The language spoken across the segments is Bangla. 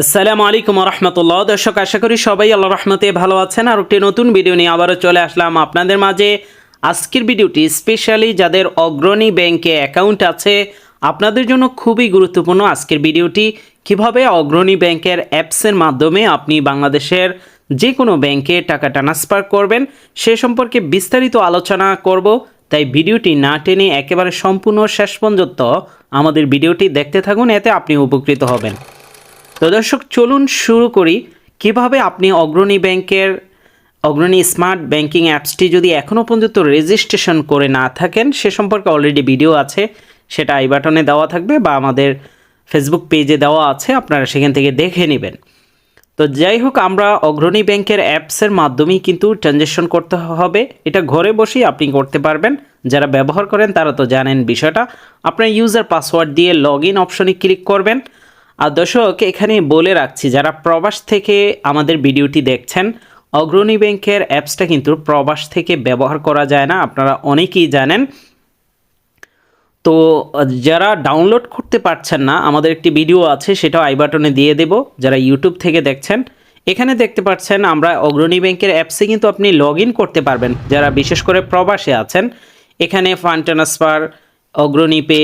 আসসালামু আলাইকুম রহমতুল্লাহ দর্শক, আশা করি সবাই আল্লাহ রহমতে ভালো আছেন। আর একটি নতুন ভিডিও নিয়ে আবারও চলে আসলাম আপনাদের মাঝে। আজকের ভিডিওটি স্পেশালি যাদের অগ্রণী ব্যাংকে অ্যাকাউন্ট আছে, আপনাদের জন্য খুবই গুরুত্বপূর্ণ আজকের ভিডিওটি। কীভাবে অগ্রণী ব্যাংকের অ্যাপসের মাধ্যমে আপনি বাংলাদেশের যে কোনো ব্যাংকে টাকা ট্রান্সফার করবেন, সে সম্পর্কে বিস্তারিত আলোচনা করব। তাই ভিডিওটি না টেনে একেবারে সম্পূর্ণ শেষ পর্যন্ত আমাদের ভিডিওটি দেখতে থাকুন, এতে আপনি উপকৃত হবেন। তো দর্শক, চলুন শুরু করি। কীভাবে আপনি অগ্রণী ব্যাংকের, অগ্রণী স্মার্ট ব্যাংকিং অ্যাপসটি যদি এখনও পর্যন্ত রেজিস্ট্রেশন করে না থাকেন, সে সম্পর্কে অলরেডি ভিডিও আছে। সেটা আই বাটনে দেওয়া থাকবে বা আমাদের ফেসবুক পেজে দেওয়া আছে, আপনারা সেখান থেকে দেখে নেবেন। তো যাই হোক, আমরা অগ্রণী ব্যাংকের অ্যাপসের মাধ্যমেই কিন্তু ট্রানজ্যাকশন করতে হবে। এটা ঘরে বসেই আপনি করতে পারবেন। যারা ব্যবহার করেন, তারা তো জানেন বিষয়টা। আপনার ইউজার পাসওয়ার্ড দিয়ে লগ ইন অপশনে ক্লিক করবেন। আর দর্শক এখানে বলে রাখছি, যারা প্রবাস থেকে আমাদের ভিডিওটি দেখছেন, অগ্রণী ব্যাংকের অ্যাপসটা কিন্তু প্রবাস থেকে ব্যবহার করা যায় না, আপনারা অনেকেই জানেন। তো যারা ডাউনলোড করতে পারছেন না, আমাদের একটি ভিডিও আছে, সেটাও আই বাটনে দিয়ে দেব, যারা ইউটিউব থেকে দেখছেন। এখানে দেখতে পাচ্ছেন, আমরা অগ্রণী ব্যাংকের অ্যাপসে কিন্তু আপনি লগ করতে পারবেন, যারা বিশেষ করে প্রবাসে আছেন। এখানে fund transfer Agrani pay,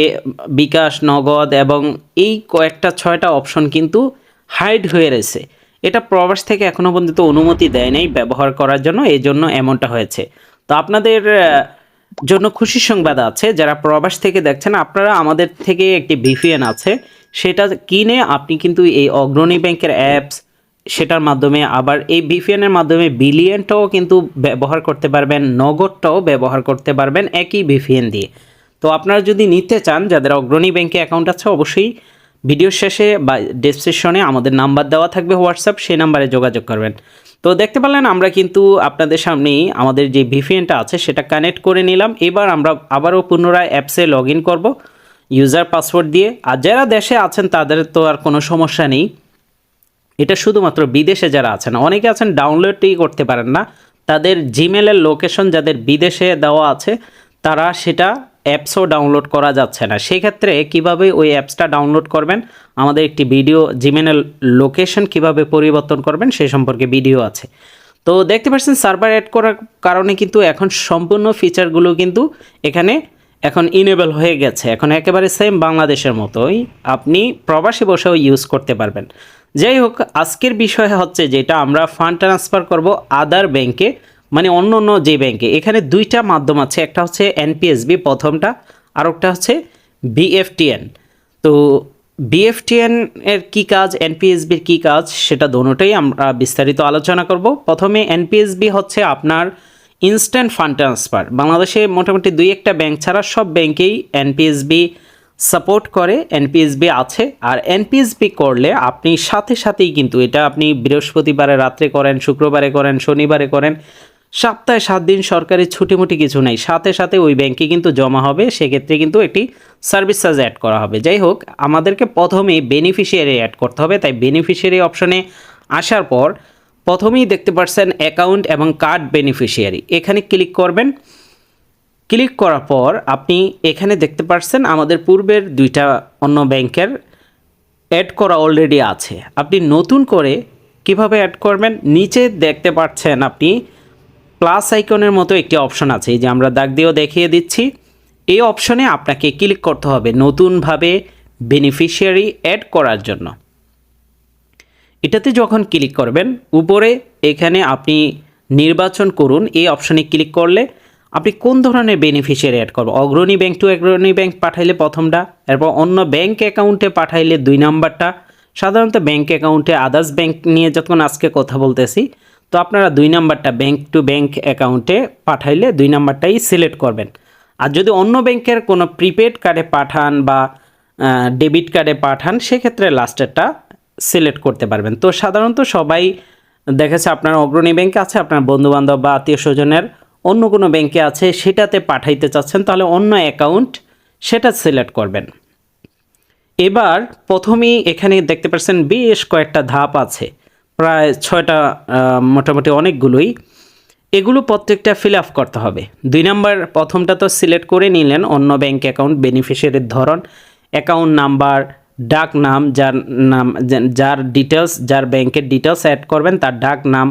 bKash, Nagad এবং এই কয়েকটা ছয়টা অপশন কিন্তু হাইড হয়ে রয়েছে। এটা প্রবাস থেকে এখনও পর্যন্ত অনুমতি দেয় নাই ব্যবহার করার জন্য এই জন্য এমনটা হয়েছে। তো আপনাদের জন্য খুশি সংবাদ আছে, যারা প্রবাস থেকে দেখছেন, আপনারা আমাদের থেকে একটি ভিপিএন আছে, সেটা কিনে আপনি কিন্তু এই অগ্রণী ব্যাংকের অ্যাপস সেটার মাধ্যমে আবার এই ভিপিএনের মাধ্যমে বিলিয়নটাও কিন্তু ব্যবহার করতে পারবেন, নগদটাও ব্যবহার করতে পারবেন একই ভিপিএন দিয়ে। তো আপনারা যদি নিতে চান, যাদের অগ্রণী ব্যাংকে অ্যাকাউন্ট আছে, অবশ্যই ভিডিও শেষে বা ডেসক্রিপশনে আমাদের নাম্বার দেওয়া থাকবে হোয়াটসঅ্যাপ সেই নাম্বারে যোগাযোগ করবেন। তো দেখতে পারলেন আমরা কিন্তু আপনাদের সামনেই আমাদের যে ভিপিএনটা আছে, সেটা কানেক্ট করে নিলাম। এবার আমরা আবারও পুনরায় অ্যাপসে লগ ইন করব ইউজার পাসওয়ার্ড দিয়ে। আর যারা দেশে আছেন, তাদের তো আর কোনো সমস্যা নেই। এটা শুধুমাত্র বিদেশে যারা আছেন, অনেকে আছেন ডাউনলোডই করতে পারেন না। তাদের জিমেলের লোকেশন যাদের বিদেশে দেওয়া আছে, তারা সেটা অ্যাপসও ডাউনলোড করা যাচ্ছে না। সেক্ষেত্রে কীভাবে ওই অ্যাপসটা ডাউনলোড করবেন? আমাদের একটি ভিডিও জিমেনের লোকেশন কীভাবে পরিবর্তন করবেন সেই সম্পর্কে ভিডিও আছে। তো দেখতে পাচ্ছেন সার্ভার অ্যাড করার কারণে কিন্তু এখন সম্পূর্ণ ফিচারগুলো কিন্তু এখানে এখন ইনেবল হয়ে গেছে। এখন একেবারে সেম বাংলাদেশের মতোই আপনি প্রবাসী বসেও ইউজ করতে পারবেন। যাই হোক, আজকের বিষয় হচ্ছে যেটা, আমরা ফান্ড ট্রান্সফার করব আদার ব্যাংকে মানে অন্য অন্য যে ব্যাংকে এখানে দুইটা মাধ্যম আছে, একটা হচ্ছে এনপিএসবি প্রথমটা আর একটা হচ্ছে বিএফটিএন তো বিএফটিএন এর কী কাজ এনপিএসবির কী কাজ, সেটা দোনোটাই আমরা বিস্তারিত আলোচনা করব। প্রথমে এনপিএসবি হচ্ছে আপনার ইনস্ট্যান্ট ফান্ড ট্রান্সফার বাংলাদেশে মোটামুটি দুই একটা ব্যাংক ছাড়া সব ব্যাংকেই এনপিএসবি সাপোর্ট করে এনপিএসবি আছে। আর এনপিএসবি করলে আপনি সাথে সাথেই কিন্তু এটা আপনি বৃহস্পতিবারে, রাত্রে করেন, শুক্রবারে করেন, শনিবারে করেন সপ্তাহে সাত দিন সরকারি ছুটিমুটি কিছু নেই। সাথে সাথে ওই ব্যাংকে কিন্তু জমা হবে, সেক্ষেত্রে কিন্তু একটি সার্ভিস চার্জ অ্যাড করা হবে। যাই হোক, আমাদেরকে প্রথমে বেনিফিশিয়ারি অ্যাড করতে হবে। তাই বেনিফিশিয়ারি অপশনে আসার পর প্রথমেই দেখতে পাচ্ছেন অ্যাকাউন্ট এবং কার্ড বেনিফিশিয়ারি এখানে ক্লিক করবেন। ক্লিক করার পর আপনি এখানে দেখতে পাচ্ছেন আমাদের পূর্বের দুইটা অন্য ব্যাংকের অ্যাড করা অলরেডি আছে। আপনি নতুন করে কীভাবে অ্যাড করবেন? নিচে দেখতে পাচ্ছেন আপনি প্লাস আইকনের মতো একটি অপশন আছে যে আমরা দাগ দিয়েও দেখিয়ে দিচ্ছি। এই অপশনে আপনাকে ক্লিক করতে হবে নতুনভাবে বেনিফিশিয়ারি অ্যাড করার জন্য। এটাতে যখন ক্লিক করবেন, উপরে এখানে আপনি নির্বাচন করুন, এই অপশনে ক্লিক করলে আপনি কোন ধরনের বেনিফিশিয়ারি অ্যাড করবেন? Agrani bank to Agrani bank পাঠাইলে প্রথমটা, এরপর অন্য ব্যাংক অ্যাকাউন্টে পাঠাইলে দুই নাম্বারটা সাধারণত ব্যাংক অ্যাকাউন্টে আদার্স ব্যাংক নিয়ে যখন আজকে কথা বলতেছি তো আপনারা দুই নাম্বারটা ব্যাংক টু ব্যাংক অ্যাকাউন্টে পাঠাইলে দুই নাম্বারটাই সিলেক্ট করবেন। আর যদি অন্য ব্যাংকের কোনো প্রিপেড কার্ডে পাঠান বা ডেবিট কার্ডে পাঠান, সেক্ষেত্রে লাস্টেরটা সিলেক্ট করতে পারবেন। তো সাধারণত সবাই দেখেছে আপনার অগ্রণী ব্যাংকে আছে, আপনার বন্ধুবান্ধব বা আত্মীয় স্বজনের অন্য কোনো ব্যাংকে আছে, সেটাতে পাঠাইতে চাচ্ছেন, তাহলে অন্য অ্যাকাউন্ট সেটা সিলেক্ট করবেন। এবার প্রথমেই এখানে দেখতে পাচ্ছেন বেশ কয়েকটা ধাপ আছে। প্রায় ছয়টা মোটামুটি অনেকগুলোই। এগুলো প্রত্যেকটা ফিল আপ করতে হবে। দুই নাম্বার প্রথমটা তো সিলেক্ট করে নিলেন অন্য ব্যাংক অ্যাকাউন্ট বেনিফিশিয়ারির ধরন অ্যাকাউন্ট নাম্বার ডাক নাম, যার নাম, যার ডিটেলস যার ব্যাংকের ডিটেলস অ্যাড করবেন, তার ডাক নাম।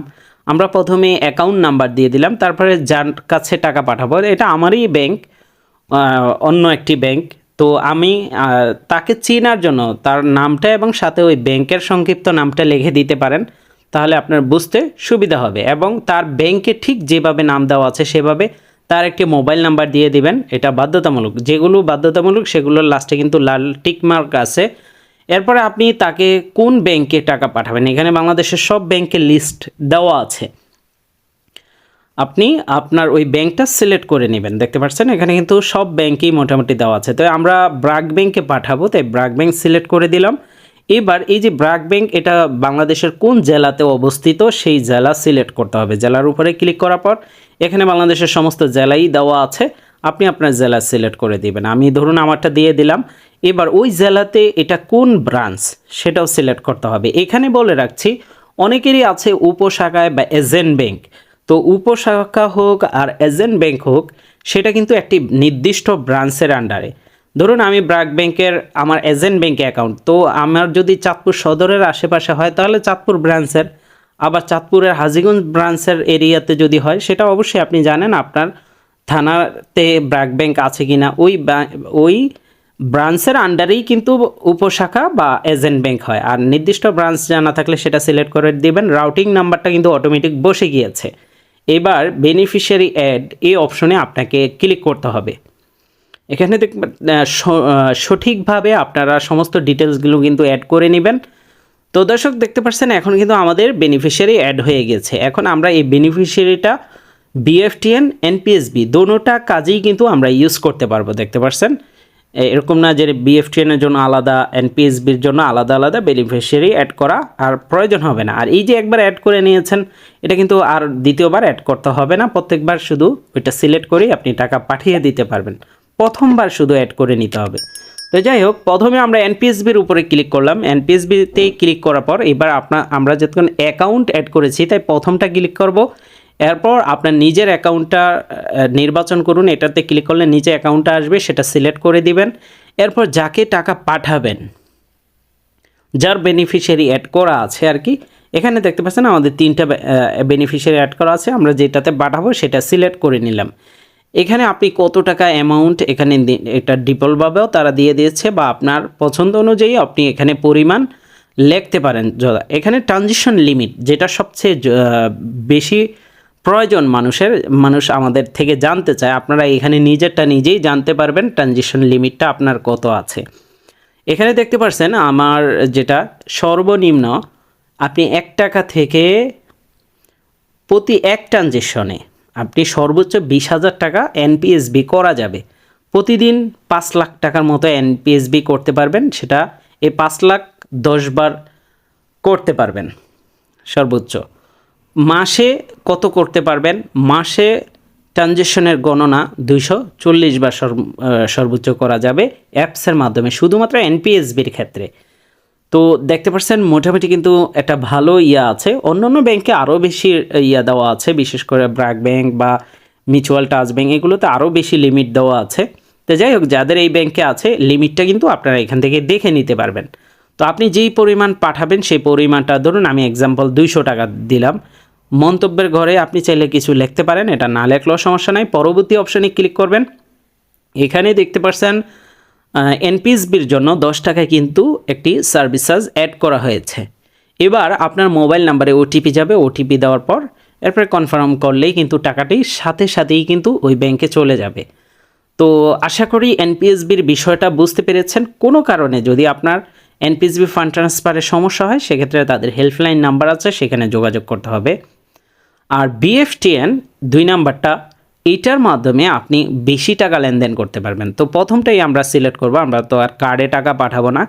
আমরা প্রথমে অ্যাকাউন্ট নাম্বার দিয়ে দিলাম, তারপরে যার কাছে টাকা পাঠাবো, এটা আমারই ব্যাংক অন্য একটি ব্যাংক তো আমি তাকে চেনার জন্য তার নামটা এবং সাথে ওই ব্যাংকের সংক্ষিপ্ত নামটা লিখে দিতে পারেন, তাহলে আপনার বুঝতে সুবিধা হবে। এবং তার ব্যাংকে ঠিক যেভাবে নাম দেওয়া আছে সেভাবে তার একটি মোবাইল নাম্বার দিয়ে দিবেন, এটা বাধ্যতামূলক। যেগুলো বাধ্যতামূলক সেগুলোর লাস্টে কিন্তু লাল টিক মার্ক আছে। এরপরে আপনি তাকে কোন ব্যাংকে টাকা পাঠাবেন? এখানে বাংলাদেশের সব ব্যাংকের লিস্ট দেওয়া আছে। আপনি আপনার ওই ব্যাংকটা সিলেক্ট করে নেবেন। দেখতে পাচ্ছেন, এখানে কিন্তু সব ব্যাংকই মোটামুটি দেওয়া আছে। তো আমরা ব্রাক ব্যাংকে পাঠাবো, তাই ব্রাক ব্যাংক সিলেক্ট করে দিলাম। এবার এই যে ব্রাক ব্যাংক, এটা বাংলাদেশের কোন জেলাতে অবস্থিত, সেই জেলা সিলেক্ট করতে হবে। জেলার উপরে ক্লিক করার পর, এখানে বাংলাদেশের সমস্ত জেলাই দেওয়া আছে। আপনি আপনার জেলা সিলেক্ট করে দিবেন। আমি ধরুন আমারটা দিয়ে দিলাম। এবার ওই জেলাতে এটা কোন ব্রাঞ্চ, সেটাও সিলেক্ট করতে হবে। এখানে বলে রাখছি, অনেকেরই আছে উপশাখায় বা এজেন্ট ব্যাংক। তো উপশাখা হোক আর এজেন্ট ব্যাংক হোক, সেটা কিন্তু একটি নির্দিষ্ট ব্রাঞ্চের আন্ডারে ধরুন আমি ব্রাক ব্যাংকের আমার এজেন্ট ব্যাংকে অ্যাকাউন্ট তো আমার যদি চাঁদপুর সদরের আশেপাশে হয়, তাহলে চাঁদপুর ব্রাঞ্চের, আবার চাঁদপুরের হাজিগঞ্জ ব্রাঞ্চের এরিয়াতে যদি হয়, সেটা অবশ্যই আপনি জানেন আপনার থানাতে ব্রাক ব্যাংক আছে কি না ওই ওই ব্রাঞ্চের আন্ডারেই কিন্তু উপশাখা বা এজেন্ট ব্যাংক হয়। আর নির্দিষ্ট ব্রাঞ্চ জানা থাকলে সেটা সিলেক্ট করে দিবেন। রাউটিং নাম্বারটা কিন্তু অটোমেটিক বসে গিয়েছে। এবার বেনিফিশিয়ারি অ্যাড এই অপশনে আপনাকে ক্লিক করতে হবে। এখানে দেখবেন সঠিকভাবে আপনারা সমস্ত ডিটেলসগুলো কিন্তু অ্যাড করে নেবেন। তো দর্শক, দেখতে পাচ্ছেন, এখন কিন্তু আমাদের বেনিফিশিয়ারি অ্যাড হয়ে গেছে। এখন আমরা এই বেনিফিশিয়ারিটা বিএফটিএন এনপিএসবি দোনোটা কাজেই কিন্তু আমরা ইউজ করতে পারব, দেখতে পাচ্ছেন? এরকম না যে বিএফটিএনের জন্য আলাদা এনপিএসবির জন্য আলাদা আলাদা বেনিফিশিয়ারি অ্যাড করা আর প্রয়োজন হবে না। আর এই যে একবার অ্যাড করে নিয়েছেন, এটা কিন্তু আর দ্বিতীয়বার অ্যাড করতে হবে না। প্রত্যেকবার শুধু ওইটা সিলেক্ট করেই আপনি টাকা পাঠিয়ে দিতে পারবেন। প্রথমবার শুধু অ্যাড করে নিতে হবে। তো যাই হোক, প্রথমে আমরা এনপিএসবির উপরে ক্লিক করলাম। এনপিএসবিতে ক্লিক করার পর এবার আপনার আমরা যতক্ষণ অ্যাকাউন্ট অ্যাড করেছি, তাই প্রথমটা ক্লিক করব। এরপর আপনার নিজের অ্যাকাউন্টটা নির্বাচন করুন, এটাতে ক্লিক করলে নিচে অ্যাকাউন্টটা আসবে, সেটা সিলেক্ট করে দিবেন। এরপর যাকে টাকা পাঠাবেন, যার বেনিফিশিয়ারি অ্যাড করা আছে আর কি, এখানে দেখতে পাচ্ছেন আমাদের তিনটা বেনিফিশিয়ারি অ্যাড করা আছে, আমরা যেটাতে পাঠাবো সেটা সিলেক্ট করে নিলাম। এখানে আপনি কত টাকা অ্যামাউন্ট এখানে এটা ডিপলভাবেও তারা দিয়ে দিয়েছে বা আপনার পছন্দ অনুযায়ী আপনি এখানে পরিমাণ লিখতে পারেন। এখানে ট্রানজিশন লিমিট যেটা সবচেয়ে বেশি প্রয়োজন মানুষের, মানুষ আমাদের থেকে জানতে চায়, আপনারা এখানে নিজেরটা নিজেই জানতে পারবেন ট্রানজিশন লিমিটটা আপনার কত আছে। এখানে দেখতে পাচ্ছেন আমার যেটা সর্বনিম্ন, আপনি এক টাকা থেকে প্রতি এক ট্রানজেকশনে আপনি সর্বোচ্চ বিশ হাজার টাকা এনপিএসবি করা যাবে। প্রতিদিন পাঁচ লাখ টাকার মতো এনপিএসবি করতে পারবেন, সেটা এই পাঁচ লাখ দশ বার করতে পারবেন, সর্বোচ্চ। মাসে কত করতে পারবেন? মাসে ট্রানজেকশনের গণনা দুইশো চল্লিশ বার সর্বোচ্চ করা যাবে অ্যাপসের মাধ্যমে, শুধুমাত্র এনপিএসবির ক্ষেত্রে। তো দেখতে পাচ্ছেন, মোটামুটি কিন্তু একটা ভালো ইয়া আছে। অন্য অন্য ব্যাংকে আরও বেশি ইয়া দেওয়া আছে, বিশেষ করে ব্র্যাক ব্যাংক বা মিউচুয়াল টাচ ব্যাংক, এগুলোতে আরও বেশি লিমিট দেওয়া আছে। তো যাই হোক, যাদের এই ব্যাংকে আছে, লিমিটটা কিন্তু আপনারা এখান থেকে দেখে নিতে পারবেন। তো আপনি যেই পরিমাণ পাঠাবেন সেই পরিমাণটা ধরুন আমি এক্সাম্পল দুইশো টাকা দিলাম। মন্তব্যের ঘরে আপনি চাইলে কিছু লিখতে পারেন, এটা না লেখলেও সমস্যা নাই। পরবর্তী অপশানে ক্লিক করবেন। এখানে দেখতে পাচ্ছেন এনপিএসবির জন্য দশ টাকায় কিন্তু একটি সার্ভিস চার্জ অ্যাড করা হয়েছে। এবার আপনার মোবাইল নাম্বারে ওটিপি যাবে। ওটিপি দেওয়ার পর এরপরে কনফার্ম করলেই কিন্তু টাকাটি সাথে সাথেই কিন্তু ওই ব্যাংকে চলে যাবে। তো আশা করি এনপিএসবির বিষয়টা বুঝতে পেরেছেন। কোনো কারণে যদি আপনার এনপিএসবি ফান্ড ট্রান্সফারের সমস্যা হয়, সেক্ষেত্রে তাদের হেল্পলাইন নাম্বার আছে, সেখানে যোগাযোগ করতে হবে। আর বিএফটিএন দুই নাম্বারটা এইটার মাধ্যমে আপনি বেশি টাকা লেনদেন করতে পারবেন। তো প্রথমটাই আমরা সিলেক্ট করব, আমরা তো আর কার্ডে টাকা পাঠাবো না।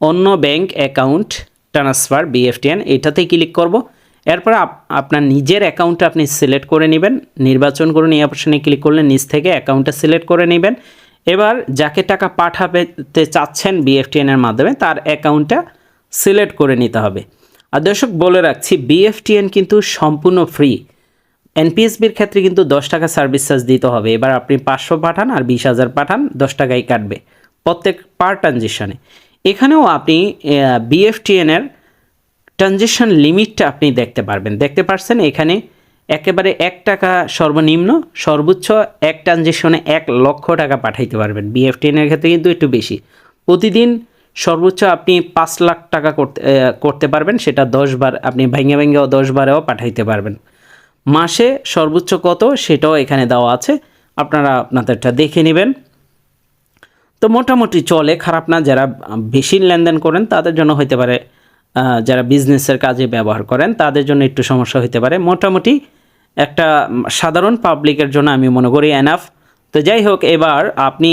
অন্য ব্যাংক অ্যাকাউন্ট ট্রান্সফার বিএফটিএন এটাতেই ক্লিক করব। এরপর আপ- আপনার নিজের অ্যাকাউন্টটা আপনি সিলেক্ট করে নেবেন। নির্বাচন করুন, এই অপশনে ক্লিক করলে নিজ থেকে অ্যাকাউন্টটা সিলেক্ট করে নেবেন। এবার যাকে টাকা পাঠাতে চাচ্ছেন বিএফটিএনের মাধ্যমে তার অ্যাকাউন্টটা সিলেক্ট করে নিতে হবে। আর দর্শক, বলে রাখছি বিএফটিএন কিন্তু সম্পূর্ণ ফ্রি এনপিএসবির ক্ষেত্রে কিন্তু দশ টাকা সার্ভিস চার্জ দিতে হবে। এবার আপনি পাঁচশো পাঠান আর বিশ হাজার পাঠান, দশ টাকাই কাটবে প্রত্যেক পার ট্রানজেকশানে এখানেও আপনি বিএফটিএন এর ট্রানজেকশন লিমিটটা আপনি দেখতে পারবেন। দেখতে পারছেন এখানে একেবারে এক টাকা সর্বনিম্ন, সর্বোচ্চ এক ট্রানজেকশনে এক লক্ষ টাকা পাঠাইতে পারবেন। বিএফটিএন এর ক্ষেত্রে কিন্তু একটু বেশি। প্রতিদিন সর্বোচ্চ আপনি পাঁচ লাখ টাকা করতে করতে পারবেন, সেটা দশ বার আপনি ভেঙে ভেঙেও দশ বারেও পাঠাইতে পারবেন। মাসে সর্বোচ্চ কত সেটাও এখানে দেওয়া আছে, আপনারা আপনাদেরটা দেখে নেবেন। তো মোটামুটি চলে, খারাপ না, যারা বেশি লেনদেন করেন, তাদের জন্য হতে পারে যারা বিজনেসের কাজে ব্যবহার করেন, তাদের জন্য একটু সমস্যা হতে পারে। মোটামুটি একটা সাধারণ পাবলিকের জন্য আমি মনে করি এনাফ তো যাই হোক, এবার আপনি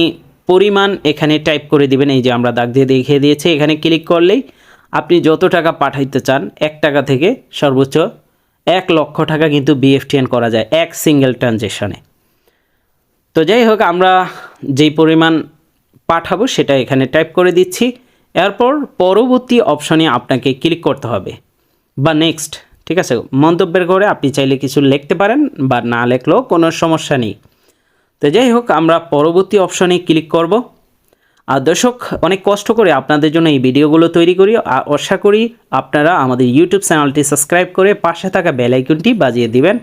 পরিমাণ এখানে টাইপ করে দিবেন, এই যে আমরা দাগ দিয়ে দেখিয়ে দিয়েছি, এখানে ক্লিক করলেই আপনি যত টাকা পাঠাইতে চান, এক টাকা থেকে সর্বোচ্চ এক লক্ষ টাকা কিন্তু বিএফটিএন করা যায়, এক সিঙ্গেল ট্রানজেকশনে তো যাই হোক, আমরা যেই পরিমাণ পাঠাবো সেটা এখানে টাইপ করে দিচ্ছি। এরপর পরবর্তী অপশনে আপনাকে ক্লিক করতে হবে। বা নেক্সট ঠিক আছে? মন্তব্যের করে আপনি চাইলে কিছু লিখতে পারেন বা না লিখলেও কোনো সমস্যা নেই। তো যাই হোক, আমরা পরবর্তী অপশনে ক্লিক করব। আর দর্শক, অনেক কষ্ট করে আপনাদের জন্য এই ভিডিওগুলো তৈরি করি। আর আশা করি আপনারা আমাদের ইউটিউব চ্যানেলটি সাবস্ক্রাইব করে পাশে থাকা বেল আইকনটি বাজিয়ে দিবেন।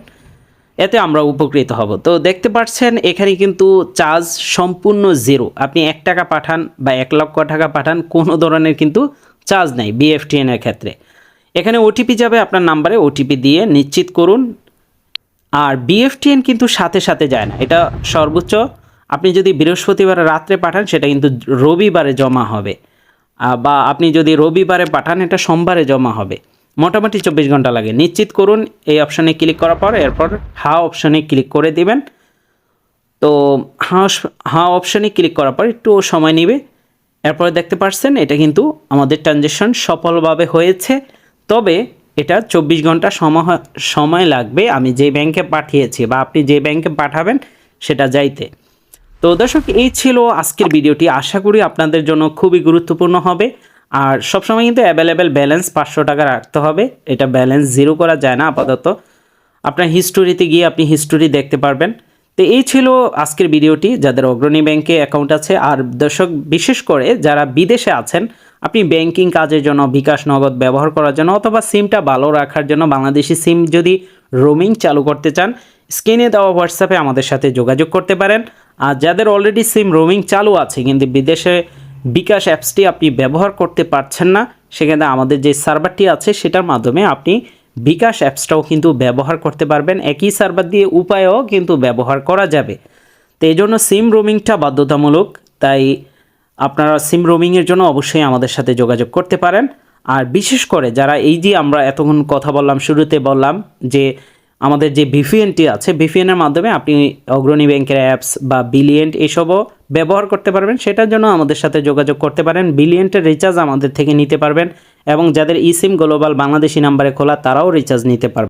এতে আমরা উপকৃত হব। তো দেখতে পাচ্ছেন, এখানে কিন্তু চার্জ সম্পূর্ণ জিরো আপনি এক টাকা পাঠান বা এক লক্ষ টাকা পাঠান, কোনো ধরনের কিন্তু চার্জ নাই বিএফটিএন এর ক্ষেত্রে। এখানে ওটিপি যাবে আপনার নাম্বারে ওটিপি দিয়ে নিশ্চিত করুন। আর বিএফটিএন কিন্তু সাথে সাথে যায় না। এটা সর্বোচ্চ। আপনি যদি বৃহস্পতিবার রাত্রে পাঠান, সেটা কিন্তু রবিবারে জমা হবে। বা আপনি যদি রবিবারে পাঠান, এটা সোমবারে জমা হবে। মোটামুটি চব্বিশ ঘণ্টা লাগে। নিশ্চিত করুন, এই অপশানে ক্লিক করার পর, এরপর হা অপশানে ক্লিক করে দিবেন। তো হা হা অপশানে ক্লিক করার পর একটু সময় নেবে। এরপরে দেখতে পাচ্ছেন এটা কিন্তু আমাদের ট্রানজেকশন সফলভাবে হয়েছে। তবে এটা চব্বিশ ঘণ্টা সময় সময় লাগবে আমি যে ব্যাংকে পাঠিয়েছি বা আপনি যে ব্যাংকে পাঠাবেন সেটা যাইতে। তো দর্শক, এই ছিল আজকের ভিডিওটি। আশা করি আপনাদের জন্য খুবই গুরুত্বপূর্ণ হবে। আর সবসময় কিন্তু অ্যাভেলেবেল ব্যালেন্স পাঁচশো টাকা রাখতে হবে। এটা ব্যালেন্স জিরো করা যায় না আপাতত। আপনার হিস্টোরিতে গিয়ে আপনি হিস্টোরি দেখতে পারবেন। তো এই ছিল আজকের ভিডিওটি। যাদের অগ্রণী ব্যাংকে অ্যাকাউন্ট আছে। আর দর্শক, বিশেষ করে যারা বিদেশে আছেন আপনি ব্যাংকিং কাজের জন্য, বিকাশ নগদ ব্যবহার করার জন্য অথবা সিমটা ভালো রাখার জন্য বাংলাদেশি সিম যদি রোমিং চালু করতে চান স্ক্রিনে দেওয়া হোয়াটসঅ্যাপে আমাদের সাথে যোগাযোগ করতে পারেন। আর যাদের অলরেডি সিম রোমিং চালু আছে, কিন্তু বিদেশে বিকাশ অ্যাপসটি আপনি ব্যবহার করতে পারছেন না, সেখানে আমাদের যে সার্ভারটি আছে, সেটার মাধ্যমে আপনি বিকাশ অ্যাপসটাও কিন্তু ব্যবহার করতে পারবেন। একই সার্ভার দিয়ে উপায়ও কিন্তু ব্যবহার করা যাবে। তো এই জন্য সিম রোমিংটা বাধ্যতামূলক, তাই আপনারা সিম রোমিংয়ের জন্য অবশ্যই আমাদের সাথে যোগাযোগ করতে পারেন। আর বিশেষ করে যারা এই যে আমরা এতক্ষণ কথা বললাম, শুরুতে বললাম যে আমাদের যে ভিপিএনটি আছে ভিপিএনের মাধ্যমে আপনি অগ্রণী ব্যাংকের অ্যাপস বা বিলিয়েন্ট এসবও ব্যবহার করতে পারবেন। সেটার জন্য আমাদের সাথে যোগাযোগ করতে পারেন। বিলিয়েন্টের রিচার্জ আমাদের থেকে নিতে পারবেন এবং যাদের ই সিম গ্লোবাল বাংলাদেশি নাম্বারে খোলা, তারাও রিচার্জ নিতে পারবেন।